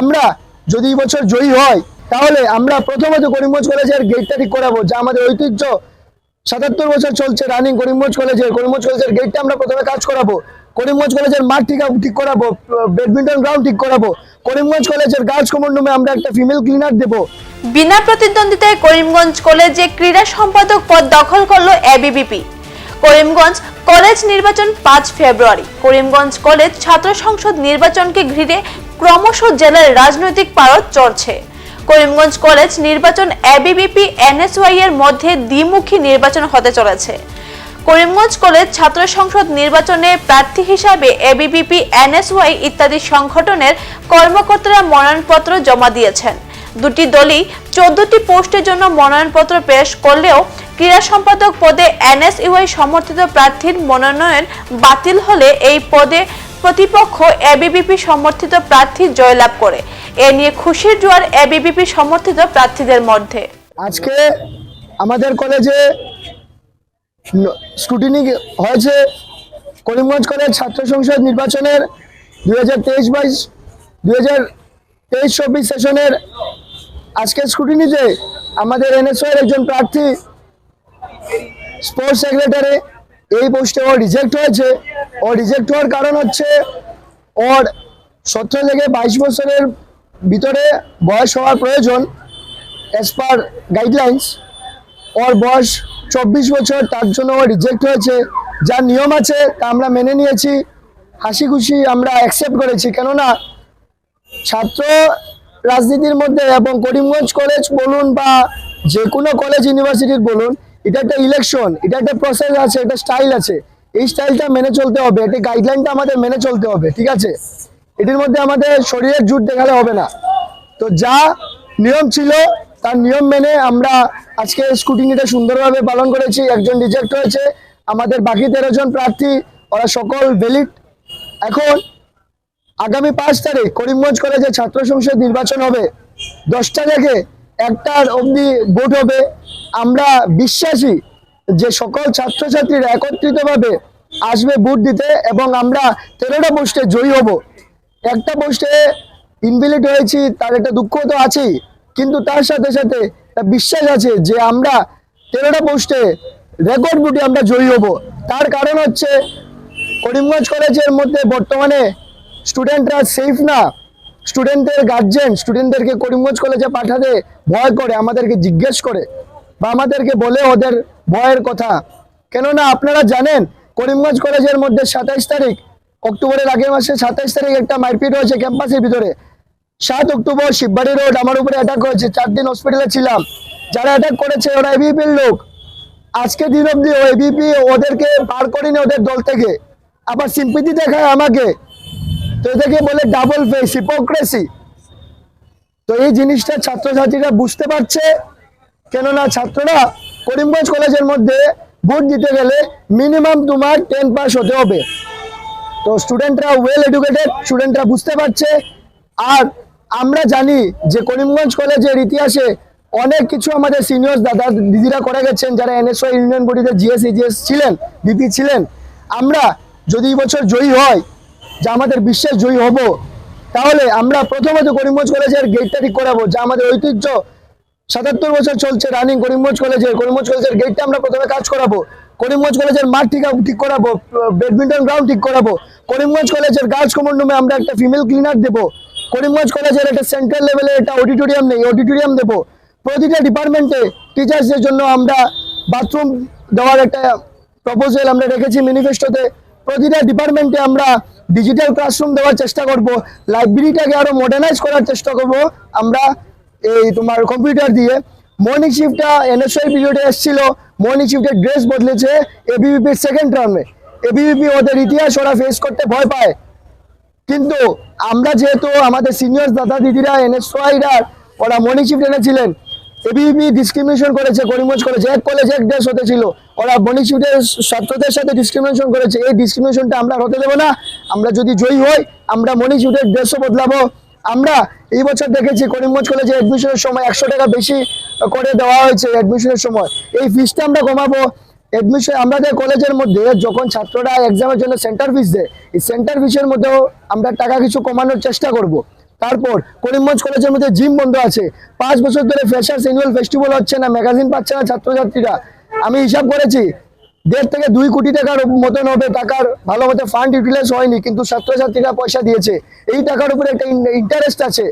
আমরা যদি বছর জয়ী হয় তাহলে আমরা প্রথমত করিমগঞ্জ কলেজের গেটটা ঠিক করাবো, যা আমাদের ঐতিহ্য। সাতাত্তর বছর চলছে রানিং করিমগঞ্জ কলেজের করিমগঞ্জ কলেজের গেটটা আমরা প্রথমে কাজ করাবো। করিমগঞ্জ কলেজের মাঠ ঠিক ঠিক করাবো ব্যাডমিন্টন গ্রাউন্ড ঠিক করাবো। করিমগঞ্জ কলেজের গার্লস কমন রুমে আমরা একটা ফিমেল ক্লিনার দেবো। বিনা প্রতিদ্বন্দ্বিতায় করিমগঞ্জ কলেজে ক্রীড়া সম্পাদক পদ দখল করল এবিবিপি করিমগঞ্জ কলেজ নির্বাচন পাঁচ ফেব্রুয়ারি। করিমগঞ্জ কলেজ ছাত্র সংসদ নির্বাচনকে ঘিরে ক্রমশ জেলার রাজনৈতিক পারদ চড়ছে। করিমগঞ্জ কলেজ নির্বাচন এবিবিপি এনএসওয়াই এর মধ্যে দ্বিমুখী নির্বাচন হতে চলেছে। করিমগঞ্জ কলেজ ছাত্র সংসদ নির্বাচনে প্রার্থী হিসাবে এবিবিপি এনএসওয়াই ইত্যাদি সংগঠনের কর্মকর্তারা মনোনয়নপত্র জমা দিয়েছেন। দুটি দলই চোদ্দটি পোস্টের জন্য মনোনয়নপত্র পেশ করলেও ক্রীড়া সম্পাদক পদে এনএসইউআই সমর্থিত প্রার্থীর মনোনয়ন বাতিল হলে এই পদে প্রতিপক্ষ এবিবিপি সমর্থিত প্রার্থী জয়লাভ করে। এ নিয়ে খুশির জোয়ার এবিবিপি সমর্থিত প্রার্থীদের মধ্যে। আজকে আমাদের কলেজে স্কুটিনি হয়েছে করিমগঞ্জ কলেজ ছাত্র সংসদ নির্বাচনের দুই হাজার তেইশ বাইশ, দুই হাজার তেইশ চব্বিশ সেশনের আজকে স্কুটিনিতে আমাদের এনএসও এর একজন প্রার্থী, স্পোর্টস সেক্রেটারি এই পোস্টে ও রিজেক্ট হয়েছে। ও রিজেক্ট হওয়ার কারণ হচ্ছে, ওর সতেরো থেকে বাইশ বছরের ভিতরে বয়স হওয়ার প্রয়োজন অ্যাজ পার গাইডলাইন্স ওর বয়স চব্বিশ বছর, তার জন্য ও রিজেক্ট হয়েছে। যা নিয়ম আছে, তা আমরা মেনে নিয়েছি। হাসি খুশি আমরা অ্যাকসেপ্ট করেছি। কেননা ছাত্র রাজনীতির মধ্যে এবং করিমগঞ্জ কলেজ বলুন বা যে কোনো কলেজ ইউনিভার্সিটির বলুন এটা একটা ইলেকশন এটা একটা প্রসেস আছে, এটা স্টাইল আছে। এই স্টাইলটা মেনে চলতে হবে এটা গাইডলাইনটা আমাদের মেনে চলতে হবে, ঠিক আছে? এটির মধ্যে আমাদের শরীরের জুট দেখালে হবে না। তো যা নিয়ম ছিল, তার নিয়ম মেনে আমরা আজকে স্কুটিনিটা সুন্দরভাবে পালন করেছি, একজন রিজেক্ট হয়েছে, আমাদের বাকি তেরো জন প্রার্থী, ওরা সকল ভ্যালিড এখন, আগামী পাঁচ তারিখ করিমগঞ্জ কলেজে ছাত্র সংসদ নির্বাচন হবে। দশটা থেকে একটার অবধি ভোট হবে। আমরা বিশ্বাসী যে সকল ছাত্রছাত্রীরা একত্রিতভাবে আসবে ভোট দিতে এবং আমরা তেরোটা পোস্টে জয়ী হব। একটা পোস্টে ইনভিলিড হয়েছি, তার একটা দুঃখ তো আছেই, কিন্তু তার সাথে সাথে বিশ্বাস আছে যে আমরা তেরোটা পোস্টে রেকর্ড ভোটে আমরা জয়ী হব। তার কারণ হচ্ছে করিমগঞ্জ কলেজের মধ্যে বর্তমানে স্টুডেন্টরা সেফ না। স্টুডেন্টদের গার্জেন স্টুডেন্টদেরকে করিমগঞ্জ কলেজে পাঠাতে ভয় করে, আমাদেরকে জিজ্ঞেস করে। বা আমাদেরকে বলে ওদের ভয়ের কথা। কেননা আপনারা জানেন, করিমগঞ্জ কলেজের মধ্যে সাতাইশ তারিখ, অক্টোবরের আগের মাসে সাতাইশ তারিখ একটা মারপিট হয়েছে ক্যাম্পাসের ভিতরে। সাত অক্টোবর শিববাড়ি রোড আমার উপরে অ্যাটাক হয়েছে, চার দিন হসপিটালে ছিলাম। যারা অ্যাটাক করেছে, ওরা এবিপির লোক। আজকে দিন অব্দি ও এবিপি ওদেরকে পার করিনি ওদের দল থেকে। আবার সিম্পিতি দেখায় আমাকে। তো এদেরকে বলে ডাবল ফেস হিপোক্রেসি তো এই জিনিসটা ছাত্রছাত্রীরা বুঝতে পারছে। কেননা ছাত্ররা করিমগঞ্জ কলেজের মধ্যে ভোট দিতে গেলে মিনিমাম তোমার টেন পাস হতে হবে। তো স্টুডেন্টরা ওয়েল এডুকেটেড স্টুডেন্টরা বুঝতে পারছে। আর আমরা জানি যে করিমগঞ্জ কলেজের ইতিহাসে অনেক কিছু আমাদের সিনিয়র দাদা দিদিরা করে গেছেন, যারা এনএসও ইউনিয়ন বডিতে জিএস ইজিএস ছিলেন বিপি ছিলেন। আমরা যদি বছর জয়ী হয় যা আমাদের বিশ্বাস জয়ী হব, তাহলে আমরা প্রথমত করিমগঞ্জ কলেজের গেটটা ঠিক করাবো, যা আমাদের ঐতিহ্য। সাতাত্তর বছর চলছে রানিং করিমগঞ্জ কলেজের করিমগঞ্জ কলেজের গেটটা আমরা প্রথমে কাজ করাবো। করিমগঞ্জ কলেজের মাঠ ঠিক ঠিক করাবো ব্যাডমিন্টন গ্রাউন্ড ঠিক করাবো। করিমগঞ্জ কলেজের গার্লস কমন আমরা একটা ফিমেল ক্লিনার দেবো। করিমগঞ্জ কলেজের একটা সেন্ট্রাল লেভেলে একটা অডিটোরিয়াম নেই অডিটোরিয়াম দেবো। প্রতিটা ডিপার্টমেন্টে টিচার্সদের জন্য আমরা বাথরুম দেওয়ার একটা প্রপোজাল আমরা রেখেছি ম্যানিফেস্টোতে প্রতিটা ডিপার্টমেন্টে আমরা ডিজিটাল ক্লাসরুম দেওয়ার চেষ্টা করব। লাইব্রেরিটাকে আরও মডার্নাইজ করার চেষ্টা করব। আমরা এই তোমার কম্পিউটার দিয়ে। মর্নিং শিফটটা এনএসআই পিরিয়ডে এসেছিল। মর্নিং শিফটের ড্রেস বদলেছে এবিভিপির সেকেন্ড টার্মে এবিভিপি ওদের ইতিহাস, ওরা ফেস করতে ভয় পায়। কিন্তু আমরা যেহেতু আমাদের সিনিয়র দাদা দিদিরা এনএসওয়াইরা ওরা মর্নিং শিফট এনেছিলেন। এবিপি ডিসক্রিমিনেশন করেছে করিমগঞ্জ করেছে। এক কলেজ এক ড্রেস হতে ছিল। ওরা মর্নিং শিফটের ছাত্রদের সাথে ডিসক্রিমিনেশন করেছে। এই ডিসক্রিমিনেশনটা আমরা হতে দেবো না। আমরা যদি জয়ী হই, আমরা মর্নিং শিফটের ড্রেসও বদলাবো। আমরা এই বছর দেখেছি করিমগঞ্জ কলেজে অ্যাডমিশনের সময় একশো টাকা বেশি করে দেওয়া হয়েছে অ্যাডমিশনের সময়। এই ফিসটা আমরা কমাবো। অ্যাডমিশন আমাদের কলেজের মধ্যে যখন ছাত্ররা এক্সামের জন্য সেন্টার ফিস দেয়, এই সেন্টার ফিসের মধ্যেও আমরা টাকা কিছু কমানোর চেষ্টা করব। তারপর করিমগঞ্জ কলেজের মধ্যে জিম বন্ধ আছে। পাঁচ বছর ধরে ফ্রেশার্স অ্যানুয়াল ফেস্টিভ্যাল হচ্ছে না ম্যাগাজিন পাচ্ছে না ছাত্রছাত্রীরা। আমি হিসাব করেছি দেড় থেকে দুই কোটি টাকার মতন হবে টাকার ভালো মতো ফান্ড ইউটিলাইজ হয়নি, কিন্তু ছাত্রছাত্রীরা পয়সা দিয়েছে। এই টাকার উপরে একটা ইন্টারেস্ট আছে।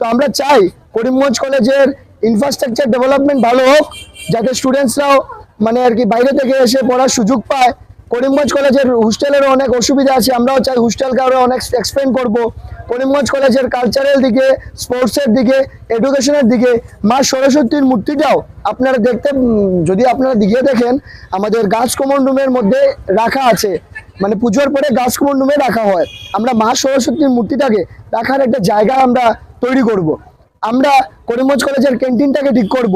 তো আমরা চাই করিমগঞ্জ কলেজের ইনফ্রাস্ট্রাকচার ডেভেলপমেন্ট ভালো হোক, যাতে স্টুডেন্টসরাও মানে আর কি বাইরে থেকে এসে পড়ার সুযোগ পায়। করিমগঞ্জ কলেজের হোস্টেলেরও অনেক অসুবিধা আছে, আমরাও চাই হোস্টেলকে আরও অনেক এক্সপ্লেন করব। করিমগঞ্জ কলেজের কালচারাল দিকে স্পোর্টসের দিকে এডুকেশনের দিকে, মা সরস্বতীর মূর্তিটাও আপনারা দেখতে যদি আপনারা দিকে দেখেন, আমাদের গাছ কমন রুমের মধ্যে রাখা আছে মানে পুজোর পরে গাছ কমন রুমে রাখা হয় আমরা মা সরস্বতীর মূর্তিটাকে রাখার একটা জায়গা আমরা তৈরি করব। আমরা করিমগঞ্জ কলেজের ক্যান্টিনটাকে ঠিক করব।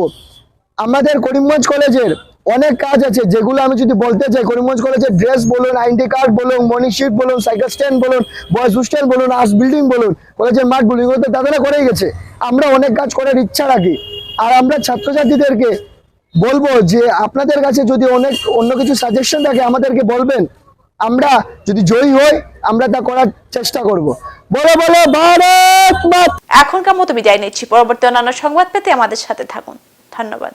আমাদের করিমগঞ্জ কলেজের অনেক কাজ আছে, যেগুলো আমি যদি বলতে চাই, করিমগঞ্জ কলেজের ড্রেস বলুন, আইডি কার্ড বলুন মনি শিট বলুন সাইকেল স্ট্যান্ড বলুন বয়েজ হোস্টেল বলুন আর্টস বিল্ডিং বলুন, কলেজের মাঠ বলুন এগুলো তো তাদের করেই গেছে। আমরা অনেক কাজ করার ইচ্ছা রাখি। আর আমরা ছাত্রছাত্রীদেরকে বলব যে, আপনাদের কাছে যদি অনেক, অন্য কিছু সাজেশন থাকে, আমাদেরকে বলবেন। আমরা যদি জয়ী হই, আমরা তা করার চেষ্টা করব। বলো বলো, ভারত এখনকার মতো বিদায় নিচ্ছি। পরবর্তী অন্যান্য সংবাদ পেতে আমাদের সাথে থাকুন। ধন্যবাদ।